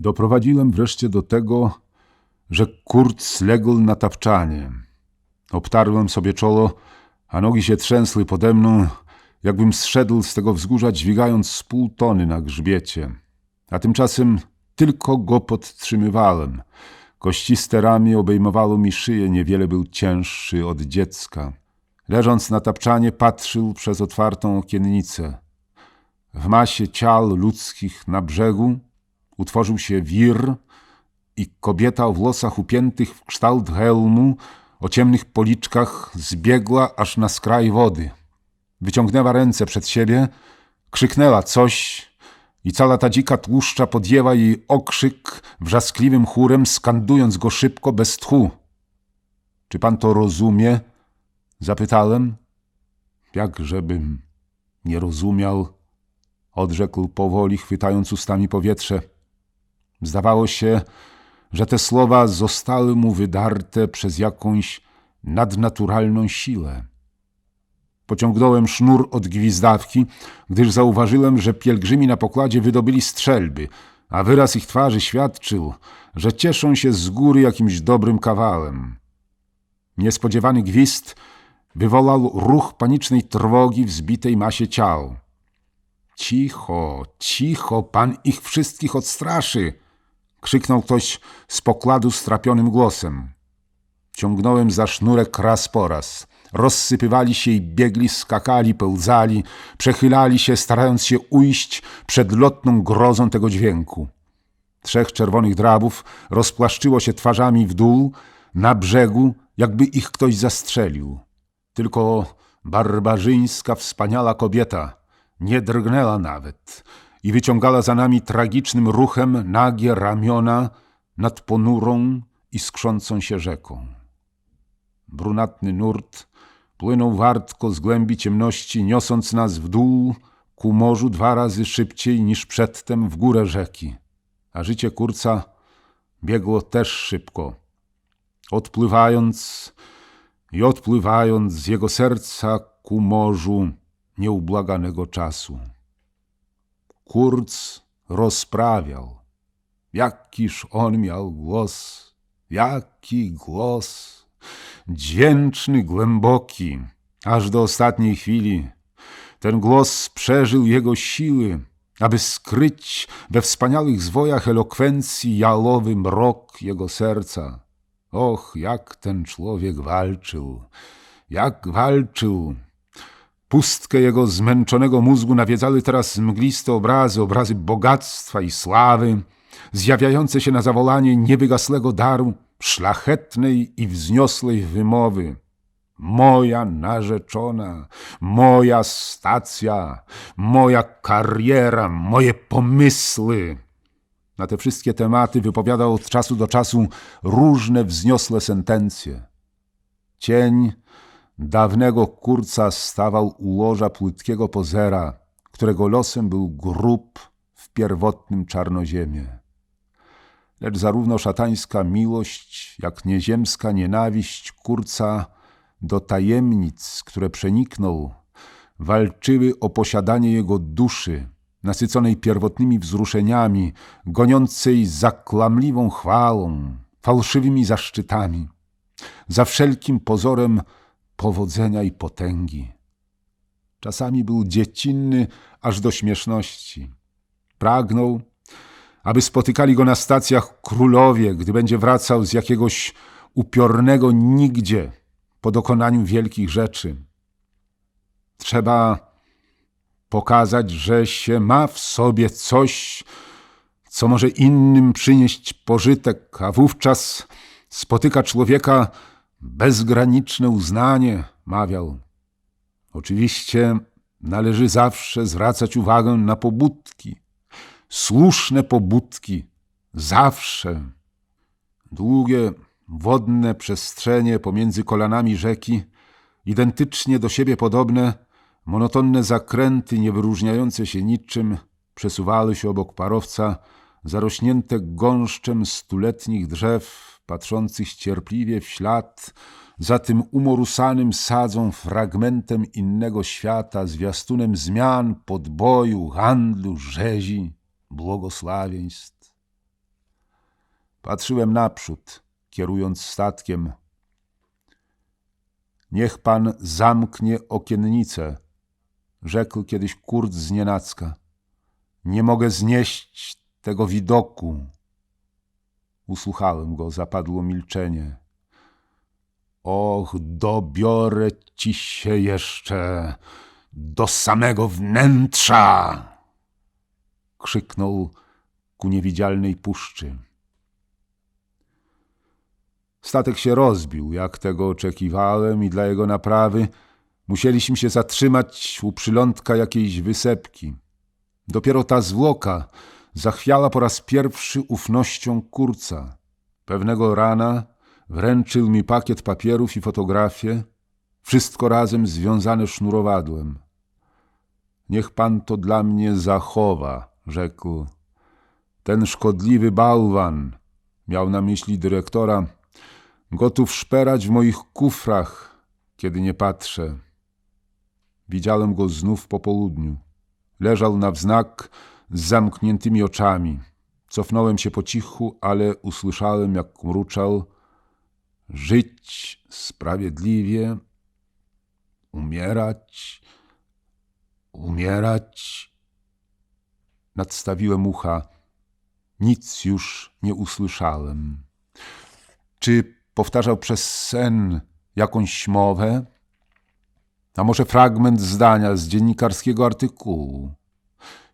Doprowadziłem wreszcie do tego, że Kurt zległ na tapczanie. Obtarłem sobie czolo, a nogi się trzęsły pode mną, jakbym zszedł z tego wzgórza, dźwigając z pół tony na grzbiecie. A tymczasem tylko go podtrzymywałem. Kościste ramię obejmowało mi szyję, niewiele był cięższy od dziecka. Leżąc na tapczanie, patrzył przez otwartą okiennicę. W masie ciał ludzkich na brzegu utworzył się wir i kobieta o włosach upiętych w kształt hełmu, o ciemnych policzkach zbiegła aż na skraj wody. Wyciągnęła ręce przed siebie, krzyknęła coś i cała ta dzika tłuszcza podjęła jej okrzyk wrzaskliwym chórem, skandując go szybko, bez tchu. Czy pan to rozumie? Zapytałem. Jakżebym nie rozumiał, odrzekł powoli, chwytając ustami powietrze. Zdawało się, że te słowa zostały mu wydarte przez jakąś nadnaturalną siłę. Pociągnąłem sznur od gwizdawki, gdyż zauważyłem, że pielgrzymi na pokładzie wydobyli strzelby, a wyraz ich twarzy świadczył, że cieszą się z góry jakimś dobrym kawałem. Niespodziewany gwizd wywołał ruch panicznej trwogi w zbitej masie ciał. Cicho, cicho, pan ich wszystkich odstraszy! Krzyknął ktoś z pokładu strapionym głosem. Ciągnąłem za sznurek raz po raz. Rozsypywali się i biegli, skakali, pełzali, przechylali się, starając się ujść przed lotną grozą tego dźwięku. Trzech czerwonych drabów rozpłaszczyło się twarzami w dół, na brzegu, jakby ich ktoś zastrzelił. Tylko barbarzyńska, wspaniała kobieta nie drgnęła nawet i wyciągała za nami tragicznym ruchem nagie ramiona nad ponurą i się rzeką. Brunatny nurt płynął wartko z głębi ciemności, niosąc nas w dół ku morzu dwa razy szybciej niż przedtem w górę rzeki, a życie kurca biegło też szybko. Odpływając i odpływając z jego serca ku morzu nieubłaganego czasu. Kurc rozprawiał. Jakiż on miał głos, jaki głos, dźwięczny, głęboki, aż do ostatniej chwili. Ten głos przeżył jego siły, aby skryć we wspaniałych zwojach elokwencji jalowy mrok jego serca. Och, jak ten człowiek walczył, jak walczył! Pustkę jego zmęczonego mózgu nawiedzały teraz mgliste obrazy, obrazy bogactwa i sławy, zjawiające się na zawolanie niewygasłego daru szlachetnej i wzniosłej wymowy. Moja narzeczona, moja stacja, moja kariera, moje pomysły. Na te wszystkie tematy wypowiadał od czasu do czasu różne wzniosłe sentencje. Cień dawnego kurca stawał u łoża płytkiego pozera, którego losem był grób w pierwotnym czarnoziemie. Lecz zarówno szatańska miłość, jak nieziemska nienawiść kurca do tajemnic, które przeniknął, walczyły o posiadanie jego duszy, nasyconej pierwotnymi wzruszeniami, goniącej za kłamliwą chwałą, fałszywymi zaszczytami, za wszelkim pozorem powodzenia i potęgi. Czasami był dziecinny aż do śmieszności. Pragnął, aby spotykali go na stacjach królowie, gdy będzie wracał z jakiegoś upiornego nigdzie po dokonaniu wielkich rzeczy. Trzeba pokazać, że się ma w sobie coś, co może innym przynieść pożytek, a wówczas spotyka człowieka bezgraniczne uznanie, mawiał. Oczywiście należy zawsze zwracać uwagę na pobudki, słuszne pobudki, zawsze. Długie, wodne przestrzenie pomiędzy kolanami rzeki, identycznie do siebie podobne, monotonne zakręty niewyróżniające się niczym, przesuwały się obok parowca, zarośnięte gąszczem stuletnich drzew, patrzących cierpliwie w ślad za tym umorusanym sadzą fragmentem innego świata, zwiastunem zmian, podboju, handlu, rzezi, błogosławieństw. Patrzyłem naprzód, kierując statkiem. Niech pan zamknie okiennicę, rzekł kiedyś Kurt z nienacka. Nie mogę znieść tego widoku. Usłuchałem go, zapadło milczenie. Och, dobiorę ci się jeszcze do samego wnętrza! Krzyknął ku niewidzialnej puszczy. Statek się rozbił, jak tego oczekiwałem, i dla jego naprawy musieliśmy się zatrzymać u przylądka jakiejś wysepki. Dopiero ta zwłoka zachwiała po raz pierwszy ufnością kurca. Pewnego rana wręczył mi pakiet papierów i fotografię, wszystko razem związane sznurowadłem. Niech pan to dla mnie zachowa, rzekł. Ten szkodliwy bałwan, miał na myśli dyrektora, gotów szperać w moich kufrach, kiedy nie patrzę. Widziałem go znów po południu. Leżał na wznak z zamkniętymi oczami. Cofnąłem się po cichu, ale usłyszałem, jak mruczał żyć sprawiedliwie, umierać, umierać. Nadstawiłem ucha. Nic już nie usłyszałem. Czy powtarzał przez sen jakąś mowę? A może fragment zdania z dziennikarskiego artykułu?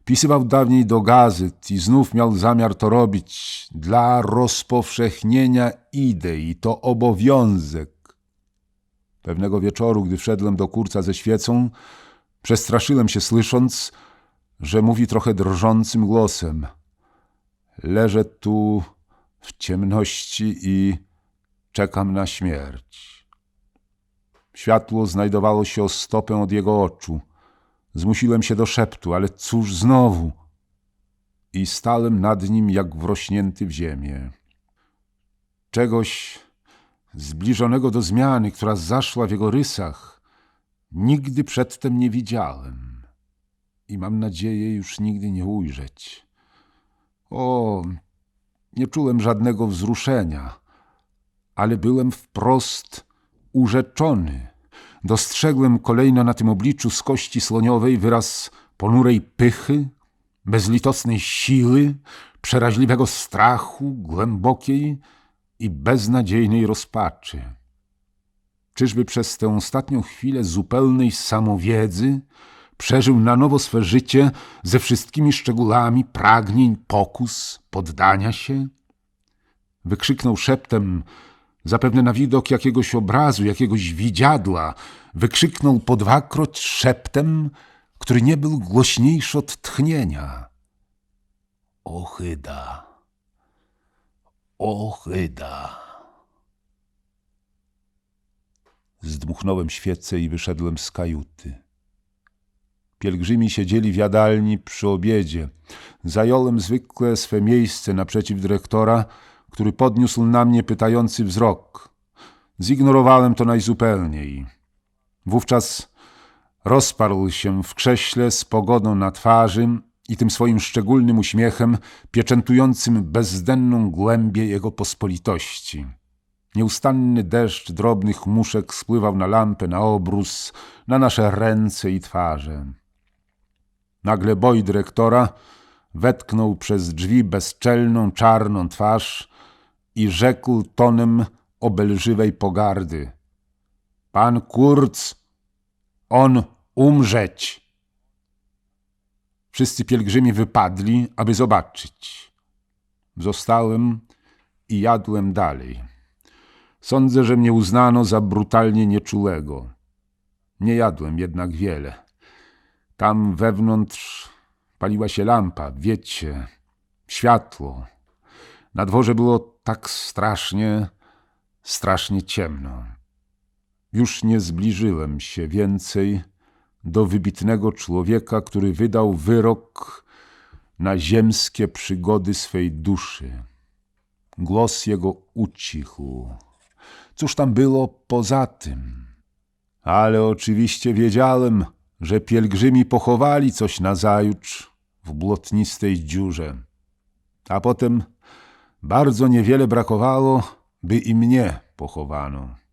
Pisywał dawniej do gazet i znów miał zamiar to robić dla rozpowszechnienia idei. To obowiązek. Pewnego wieczoru, gdy wszedłem do kurca ze świecą, przestraszyłem się, słysząc, że mówi trochę drżącym głosem. Leżę tu w ciemności i czekam na śmierć. Światło znajdowało się o stopę od jego oczu. Zmusiłem się do szeptu, ale cóż znowu? I stałem nad nim jak wrośnięty w ziemię. Czegoś zbliżonego do zmiany, która zaszła w jego rysach, nigdy przedtem nie widziałem i mam nadzieję już nigdy nie ujrzeć. O, nie czułem żadnego wzruszenia, ale byłem wprost urzeczony. Dostrzegłem kolejno na tym obliczu z kości słoniowej wyraz ponurej pychy, bezlitosnej siły, przeraźliwego strachu, głębokiej i beznadziejnej rozpaczy. Czyżby przez tę ostatnią chwilę zupełnej samowiedzy przeżył na nowo swe życie ze wszystkimi szczegółami pragnień, pokus, poddania się? Wykrzyknął szeptem, zapewne na widok jakiegoś obrazu, jakiegoś widziadła, wykrzyknął po dwakroć szeptem, który nie był głośniejszy od tchnienia. Ochyda, ochyda. Zdmuchnąłem świecę i wyszedłem z kajuty. Pielgrzymi siedzieli w jadalni przy obiedzie. Zająłem zwykle swe miejsce naprzeciw dyrektora, który podniósł na mnie pytający wzrok. Zignorowałem to najzupełniej. Wówczas rozparł się w krześle z pogodą na twarzy i tym swoim szczególnym uśmiechem pieczętującym bezdenną głębię jego pospolitości. Nieustanny deszcz drobnych muszek spływał na lampę, na obrus, na nasze ręce i twarze. Nagle boj dyrektora wetknął przez drzwi bezczelną, czarną twarz i rzekł tonem obelżywej pogardy. Pan Kurz, on umrzeć. Wszyscy pielgrzymi wypadli, aby zobaczyć. Zostałem i jadłem dalej. Sądzę, że mnie uznano za brutalnie nieczułego. Nie jadłem jednak wiele. Tam wewnątrz paliła się lampa, wiecie, światło. Na dworze było tak strasznie, strasznie ciemno. Już nie zbliżyłem się więcej do wybitnego człowieka, który wydał wyrok na ziemskie przygody swej duszy. Głos jego ucichł. Cóż tam było poza tym? Ale oczywiście wiedziałem, że pielgrzymi pochowali coś nazajutrz w błotnistej dziurze. A potem bardzo niewiele brakowało, by i mnie pochowano.